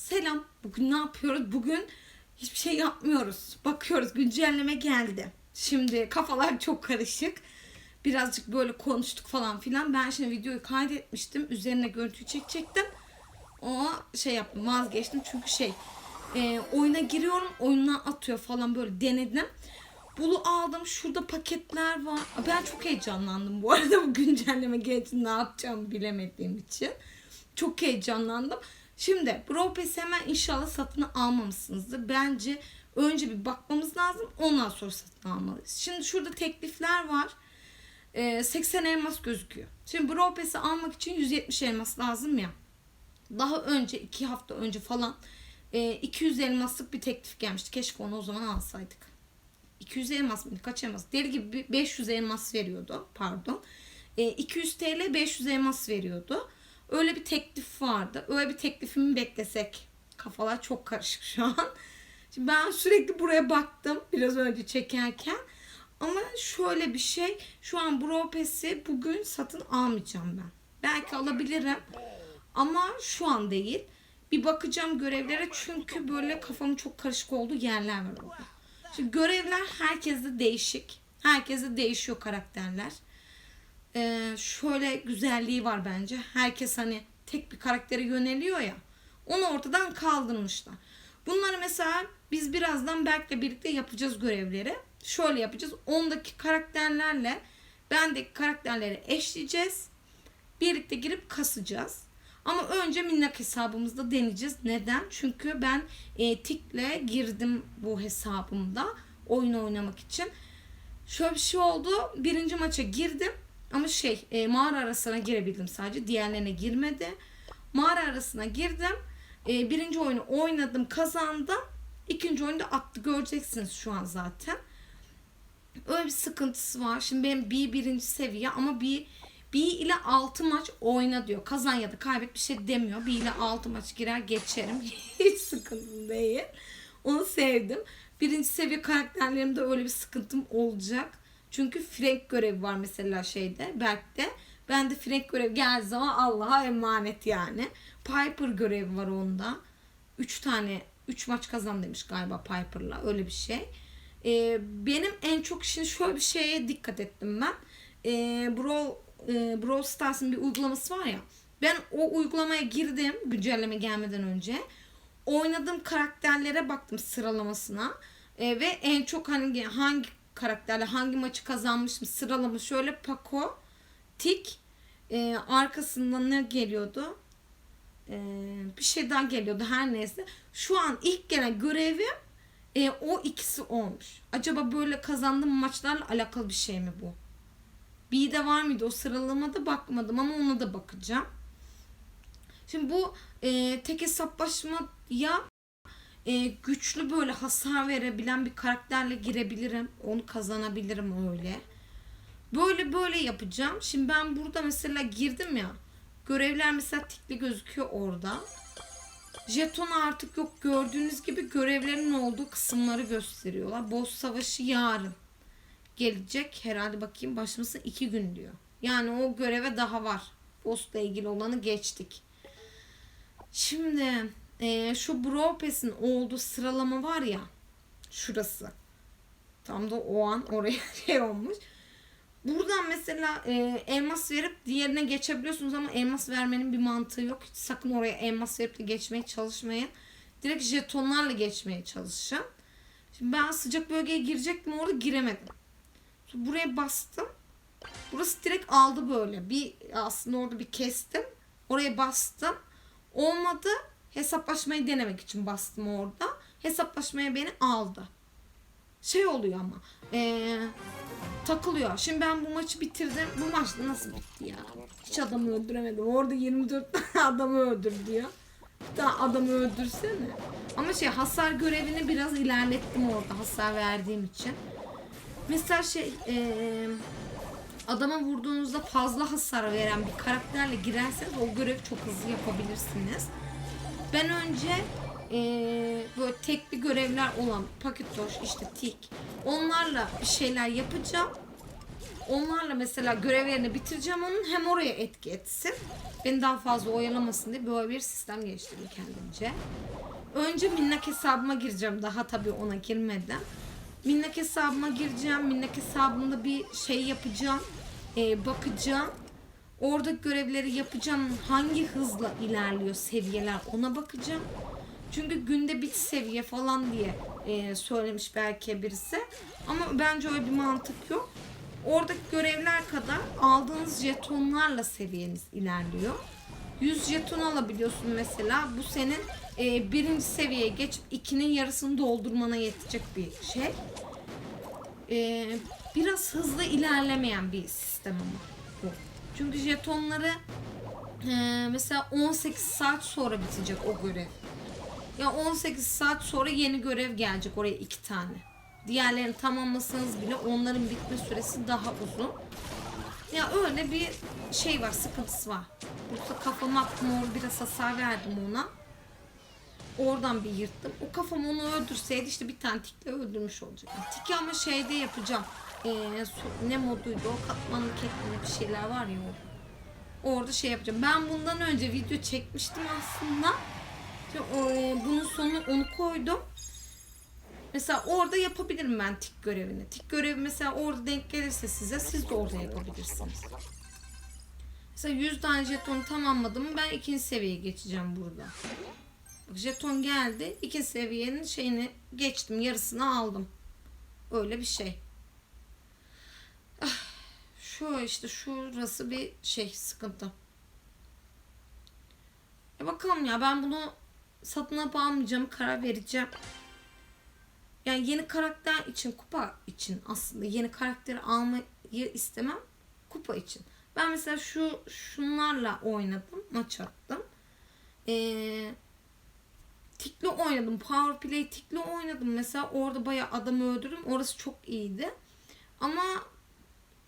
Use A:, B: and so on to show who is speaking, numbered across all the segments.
A: Selam. Bugün ne yapıyoruz? Bugün hiçbir şey yapmıyoruz. Bakıyoruz güncelleme geldi. Şimdi kafalar çok karışık. Birazcık böyle konuştuk falan filan. Ben şimdi videoyu kaydetmiştim. Üzerine görüntüyü çekecektim. O şey yaptım vazgeçtim. Çünkü şey e, oyuna giriyorum. Oyundan atıyor falan böyle denedim. Bulu aldım. Şurada paketler var. Ben çok heyecanlandım bu arada bu güncelleme gelince ne yapacağımı bilemediğim için. Çok heyecanlandım. Şimdi Bropes hemen inşallah satın almamışsınızdır. Bence önce bir bakmamız lazım. Ondan sonra satın almalıyız. Şimdi şurada teklifler var. Ee, 80 elmas gözüküyor. Şimdi Bropes'i almak için 170 elmas lazım ya. Daha önce 2 hafta önce falan e, 200 elmaslık bir teklif gelmişti. Keşke onu o zaman alsaydık. 200 elmas mıydı? Kaç elmas? Deli gibi bir 500 elmas veriyordu. Pardon. E, 200 TL 500 elmas veriyordu. Öyle bir teklif vardı. Öyle bir teklifimi beklesek. Kafalar çok karışık şu an. Şimdi ben sürekli buraya baktım biraz önce çekerken. Ama şöyle bir şey. Şu an Bropes'i bugün satın almayacağım ben. Belki alabilirim. Ama şu an değil. Bir bakacağım görevlere çünkü böyle kafamın çok karışık olduğu yerler var orada. Şimdi görevler herkeste değişik. Herkeste değişiyor karakterler. Ee, şöyle güzelliği var bence. Herkes hani tek bir karaktere yöneliyor ya. Onu ortadan kaldırmışlar. Bunları mesela biz birazdan Berk'le birlikte yapacağız görevleri. Şöyle yapacağız. Ondaki karakterlerle bendeki karakterleri eşleyeceğiz. Birlikte girip kasacağız. Ama önce minnak hesabımızda deneyeceğiz. Neden? Çünkü ben e, tikle girdim bu hesabımda oyun oynamak için. Şöyle bir şey oldu. Birinci maça girdim. Ama şey e, mağara arasına girebildim sadece. Diğerlerine girmedi. Mağara arasına girdim. E, birinci oyunu oynadım kazandım. İkinci oyunda attı göreceksiniz şu an zaten. Öyle bir sıkıntısı var. Şimdi benim bir birinci seviye ama bir bir ile 6 maç oyna diyor. Kazan ya da kaybet bir şey demiyor. Bir ile 6 maç girer geçerim. Hiç sıkıntı değil. Onu sevdim. Birinci seviye karakterlerimde öyle bir sıkıntım olacak. Çünkü Frank görevi var mesela şeyde Berk'te. Ben de Frank görevi geldiği zaman Allah'a emanet yani. Piper görevi var onda. 3 tane 3 maç kazan demiş galiba Piper'la öyle bir şey. Ee, benim en çok şimdi şöyle bir şeye dikkat ettim ben. Ee, Brawl, e, Brawl Stars'ın bir uygulaması var ya. Ben o uygulamaya girdim güncelleme gelmeden önce. Oynadığım karakterlere baktım sıralamasına. Ee, ve en çok hani hangi karakterle hangi maçı kazanmışım sıralama şöyle Paco, Tik e, arkasından ne geliyordu? E, bir şey daha geliyordu her neyse. Şu an ilk gelen görevim e, o ikisi olmuş. Acaba böyle kazandığım maçlarla alakalı bir şey mi bu? Bir de var mıydı o sıralamada bakmadım ama ona da bakacağım. Şimdi bu e, tek hesaplaşmaya e, güçlü böyle hasar verebilen bir karakterle girebilirim. Onu kazanabilirim öyle. Böyle böyle yapacağım. Şimdi ben burada mesela girdim ya. Görevler mesela tikli gözüküyor orada. Jeton artık yok. Gördüğünüz gibi görevlerin olduğu kısımları gösteriyorlar. Boss savaşı yarın gelecek. Herhalde bakayım başlaması iki gün diyor. Yani o göreve daha var. Boss'la ilgili olanı geçtik. Şimdi e, şu Bropes'in olduğu sıralama var ya. Şurası. Tam da o an oraya şey olmuş. Buradan mesela e, elmas verip diğerine geçebiliyorsunuz ama elmas vermenin bir mantığı yok. Hiç sakın oraya elmas verip de geçmeye çalışmayın. Direkt jetonlarla geçmeye çalışın. Şimdi ben sıcak bölgeye girecektim orada giremedim. Sonra buraya bastım. Burası direkt aldı böyle. Bir aslında orada bir kestim. Oraya bastım. Olmadı. Hesaplaşmayı denemek için bastım orada. Hesaplaşmaya beni aldı. Şey oluyor ama. Ee, takılıyor. Şimdi ben bu maçı bitirdim. Bu maç nasıl bitti ya? Hiç adamı öldüremedim. Orada 24 tane adamı öldür diyor. Daha adamı öldürsene. Ama şey hasar görevini biraz ilerlettim orada hasar verdiğim için. Mesela şey ee, adama vurduğunuzda fazla hasar veren bir karakterle girerseniz o görevi çok hızlı yapabilirsiniz. Ben önce eee, böyle tekli görevler olan paketoş işte tik onlarla bir şeyler yapacağım. Onlarla mesela görevlerini bitireceğim onun hem oraya etki etsin. Beni daha fazla oyalamasın diye böyle bir sistem geliştirdim kendimce. Önce minnak hesabıma gireceğim. Daha tabii ona girmedim. Minnak hesabıma gireceğim. Minnak hesabımda bir şey yapacağım. Ee, bakacağım. Orada görevleri yapacağım. Hangi hızla ilerliyor seviyeler ona bakacağım. Çünkü günde bir seviye falan diye e, söylemiş belki birisi. Ama bence öyle bir mantık yok. Oradaki görevler kadar aldığınız jetonlarla seviyeniz ilerliyor. 100 jeton alabiliyorsun mesela. Bu senin e, birinci seviyeye geçip ikinin yarısını doldurmana yetecek bir şey. E, biraz hızlı ilerlemeyen bir sistem ama bu. Çünkü jetonları e, mesela 18 saat sonra bitecek o görev. Ya 18 saat sonra yeni görev gelecek oraya iki tane. Diğerlerini tamamlasanız bile onların bitme süresi daha uzun. Ya öyle bir şey var, sıkıntısı var. Yoksa kafama orada biraz hasar verdim ona. Oradan bir yırttım. O kafam onu öldürseydi işte bir tane tikle öldürmüş olacak. Tiki ama şeyde yapacağım. So- ne moduydu o katmanlı ketmanlı bir şeyler var ya orada. Şey yapacağım. Ben bundan önce video çekmiştim aslında. O, e, bunun sonuna onu koydum. Mesela orada yapabilirim ben tik görevini. Tik görevi mesela orada denk gelirse size siz de orada yapabilirsiniz. Mesela 100 tane jeton tamamladım. Ben ikinci seviyeye geçeceğim burada. Bak jeton geldi. İkinci seviyenin şeyini geçtim. Yarısını aldım. Öyle bir şey. Şu işte şurası bir şey sıkıntı. E bakalım ya ben bunu satın alıp almayacağım karar vereceğim. Yani yeni karakter için kupa için aslında yeni karakteri almayı istemem kupa için. Ben mesela şu şunlarla oynadım maç attım. Ee, tikli oynadım. Power play tikli oynadım. Mesela orada bayağı adamı öldürdüm. Orası çok iyiydi. Ama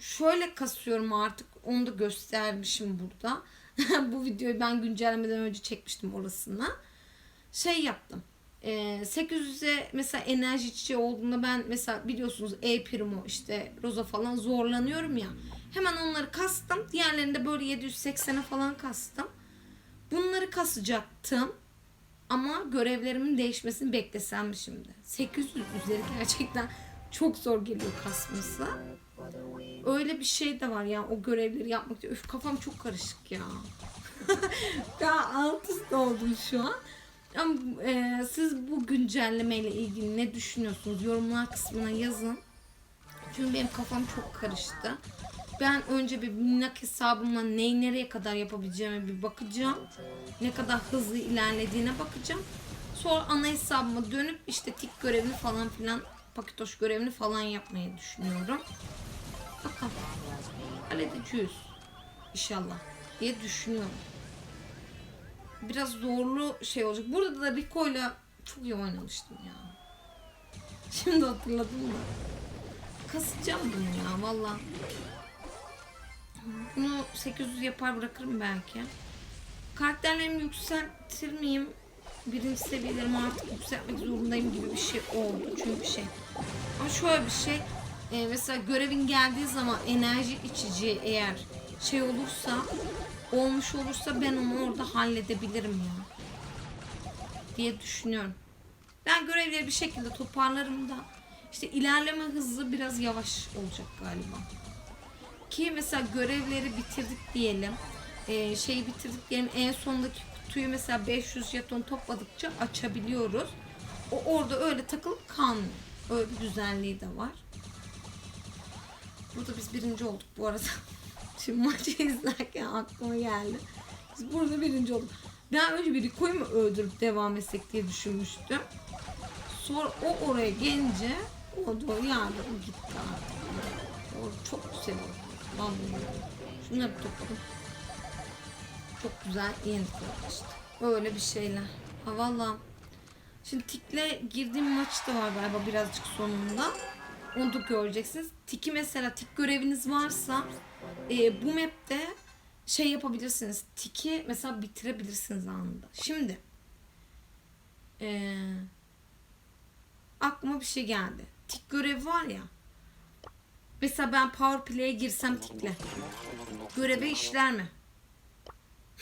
A: şöyle kasıyorum artık. Onu da göstermişim burada. Bu videoyu ben güncellemeden önce çekmiştim orasına. Şey yaptım. Ee, 800'e mesela enerji çiçeği olduğunda ben mesela biliyorsunuz E Primo işte Rosa falan zorlanıyorum ya. Hemen onları kastım. Diğerlerini de böyle 780'e falan kastım. Bunları kasacaktım. Ama görevlerimin değişmesini beklesem mi şimdi? 800 üzeri gerçekten çok zor geliyor kasması. Öyle bir şey de var ya o görevleri yapmak. Öf kafam çok karışık ya. Daha alt üst oldum şu an. Ama e, siz bu güncelleme ile ilgili ne düşünüyorsunuz? Yorumlar kısmına yazın. Çünkü benim kafam çok karıştı. Ben önce bir minnak hesabımla neyi nereye kadar yapabileceğime bir bakacağım. Ne kadar hızlı ilerlediğine bakacağım. Sonra ana hesabıma dönüp işte tik görevini falan filan paketoş görevini falan yapmayı düşünüyorum. Bakalım. Halledeceğiz. İnşallah diye düşünüyorum. Biraz zorlu şey olacak. Burada da Rico'yla çok iyi oynamıştım ya. Şimdi hatırladım da. Kasacağım bunu ya valla. Bunu 800 yapar bırakırım belki. Karakterlerimi yükseltir miyim? Birinci seviyelerimi artık yükseltmek zorundayım gibi bir şey oldu. Çünkü şey. Ama şöyle bir şey. E, mesela görevin geldiği zaman enerji içici eğer şey olursa olmuş olursa ben onu orada halledebilirim ya. Diye düşünüyorum. Ben görevleri bir şekilde toparlarım da işte ilerleme hızı biraz yavaş olacak galiba. Ki mesela görevleri bitirdik diyelim. Ee, şeyi bitirdik diyelim. En sondaki kutuyu mesela 500 jeton topladıkça açabiliyoruz. O orada öyle takılıp kalmıyor. Öyle bir güzelliği de var. Burada biz birinci olduk bu arada. Şimdi maçı izlerken aklıma geldi. Biz burada birinci olduk. Ben önce bir Rico'yu mu öldürüp devam etsek diye düşünmüştüm. Sonra o oraya gelince o da yardım gitti artık. O çok güzel oldu. Vallahi. Şunları topladım. Çok güzel yenilikler işte. Öyle bir şeyler. Ha valla. Şimdi Tik'le girdiğim maç da var galiba birazcık sonunda. Onu da göreceksiniz. Tik'i mesela Tik göreviniz varsa e, bu map'te şey yapabilirsiniz. Tik'i mesela bitirebilirsiniz anında. Şimdi e, aklıma bir şey geldi. Tik görevi var ya Mesela ben Power Play'e girsem tikle. Göreve işler mi?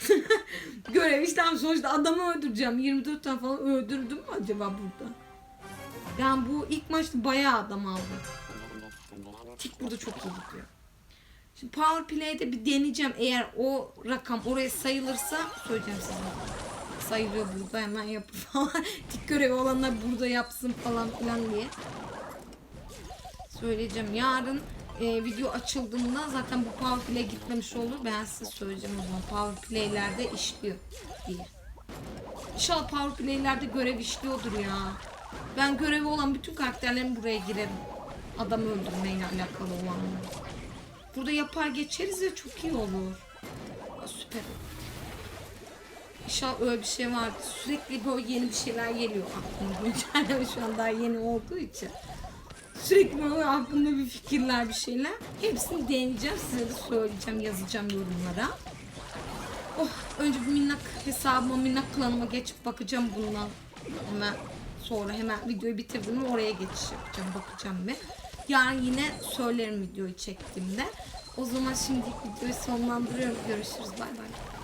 A: Görev işlem sonuçta adamı öldüreceğim. 24 tane falan öldürdüm mü acaba burada? Yani bu ilk maçta bayağı adam aldı. Tik burada çok iyi gidiyor. Şimdi Power Play'de bir deneyeceğim. Eğer o rakam oraya sayılırsa söyleyeceğim size. Sayılıyor burada hemen yapın falan. Tik görevi olanlar burada yapsın falan filan diye. Söyleyeceğim. Yarın e, video açıldığında zaten bu Power Play gitmemiş olur. Ben size söyleyeceğim o zaman. Power Play'lerde işliyor diye. İnşallah Power Play'lerde görev işliyordur ya. Ben görevi olan bütün karakterlerim buraya girerim. Adam öldürmeyle alakalı olanlar. Burada yapar geçeriz ya çok iyi olur. Aa, süper. İnşallah öyle bir şey var. Sürekli böyle yeni bir şeyler geliyor aklıma. Güncelleme şu an daha yeni olduğu için. Sürekli böyle aklımda bir fikirler bir şeyler. Hepsini deneyeceğim. Size de söyleyeceğim, yazacağım yorumlara. Oh, önce bir minnak hesabıma, minnak klanıma geçip bakacağım bundan. Hemen sonra hemen videoyu bitirdim oraya geçiş yapacağım, bakacağım bir. Yarın yine söylerim videoyu çektiğimde. O zaman şimdilik videoyu sonlandırıyorum. Görüşürüz. Bay bay.